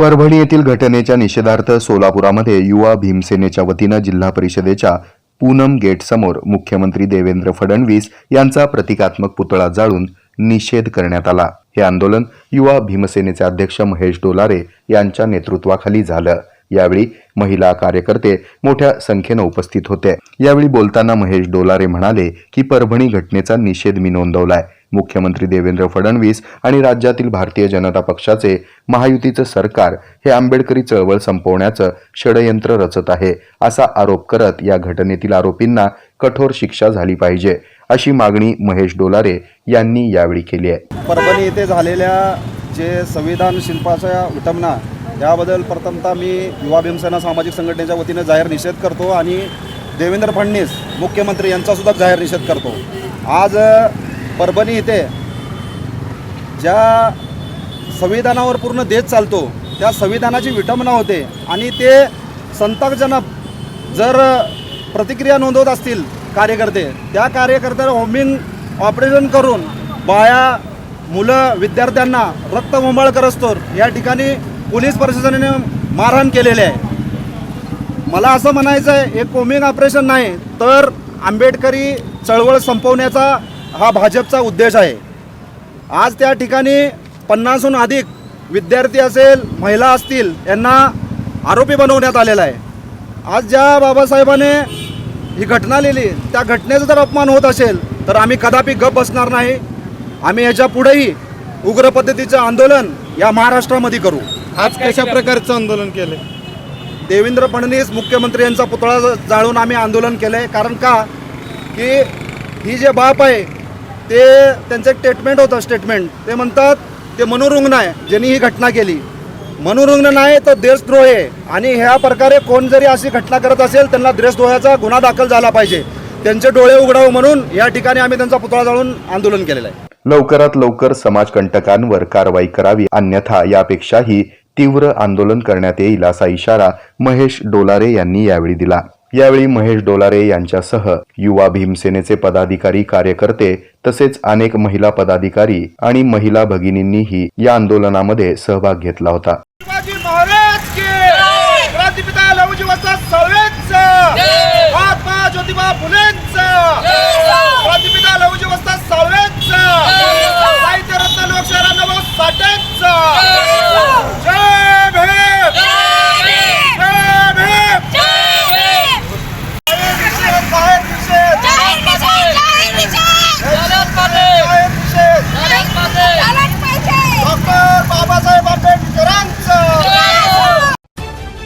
परभणी येथील घटनेच्या निषेधार्थ सोलापुरामध्ये युवा भीमसेनेच्या वतीनं जिल्हा परिषदेच्या पूनम गेटसमोर मुख्यमंत्री देवेंद्र फडणवीस यांचा प्रतिकात्मक पुतळा जाळून निषेध करण्यात आला. हे आंदोलन युवा भीमसेनेचे अध्यक्ष महेश डोलारे यांच्या नेतृत्वाखाली झालं. यावेळी महिला कार्यकर्ते मोठ्या संख्येनं उपस्थित होते. यावेळी बोलताना महेश डोलारे म्हणाले की परभणी घटनेचा निषेध मी नोंदवलाय. मुख्यमंत्री देवेंद्र फडणवीस आणि राज्यातील भारतीय जनता पक्षाचे महायुतीचं सरकार हे आंबेडकरी चळवळ संपवण्याचं षडयंत्र रचत आहे असा आरोप करत या घटनेतील आरोपींना कठोर शिक्षा झाली पाहिजे अशी मागणी महेश डोलारे यांनी यावेळी केली आहे. परभणी येथे झालेल्या जे संविधान शिल्पाच्या विटंबना याबद्दल प्रथमतः मी युवा भीमसेना सामाजिक संघटनेच्या वतीने जाहीर निषेध करतो आणि देवेंद्र फडणवीस मुख्यमंत्री यांचासुद्धा जाहीर निषेध करतो. आज परभणी येथे ज्या संविधानावर पूर्ण देश चालतो त्या संविधानाची विटंबना होते आणि ते संतापजनक जर प्रतिक्रिया नोंदवत असतील कार्यकर्ते त्या कार्यकर्त्याला होमिंग ऑपरेशन करून बाया मुलं विद्यार्थ्यांना रक्त मुंबळ करस्तोर या ठिकाणी पोलीस प्रशासनाने मारहाण केलेले आहे. मला असं म्हणायचं आहे हे कोमिंग ऑपरेशन नाही तर आंबेडकरी चळवळ संपवण्याचा हा भाजपचा उद्देश आहे. आज त्या ठिकाणी पन्नासहून अधिक विद्यार्थी असेल महिला असतील यांना आरोपी बनवण्यात आलेला आहे. आज ज्या बाबासाहेबाने ही घटना लिहिली त्या घटनेचा जर अपमान होत असेल तर आम्ही कदापि गप बसणार नाही. आम्ही याच्या पुढेही उग्र पद्धतीचं आंदोलन या महाराष्ट्रामध्ये करू. आज कशा प्रकारचं आंदोलन केलं देवेंद्र फडणवीस मुख्यमंत्री यांचा पुतळा जाळून आम्ही आंदोलन केलं आहे कारण का? की ही जे बाप आहे ते त्यांचं एक स्टेटमेंट होतं स्टेटमेंट ते म्हणतात ते मनोरुग्ण आहे ज्यांनी ही घटना केली. मनोरुग्ण नाही तर देशद्रोह आहे. आणि ह्या प्रकारे कोण जरी अशी घटना करत असेल त्यांना देशद्रोहाचा गुन्हा दाखल झाला पाहिजे. त्यांचे डोळे उघडावं म्हणून या ठिकाणी आम्ही त्यांचा पुतळा जाळून आंदोलन केलेलं आहे. लवकरात लवकर समाजकंटकांवर कारवाई करावी अन्यथा यापेक्षाही तीव्र आंदोलन करण्यात येईल असा इशारा महेश डोलारे यांनी यावेळी दिला. यावेळी महेश डोलारे यांच्यासह युवा भीमसेनेचे पदाधिकारी कार्यकर्ते तसेच अनेक महिला पदाधिकारी आणि महिला भगिनींनीही या आंदोलनामध्ये सहभाग घेतला होता.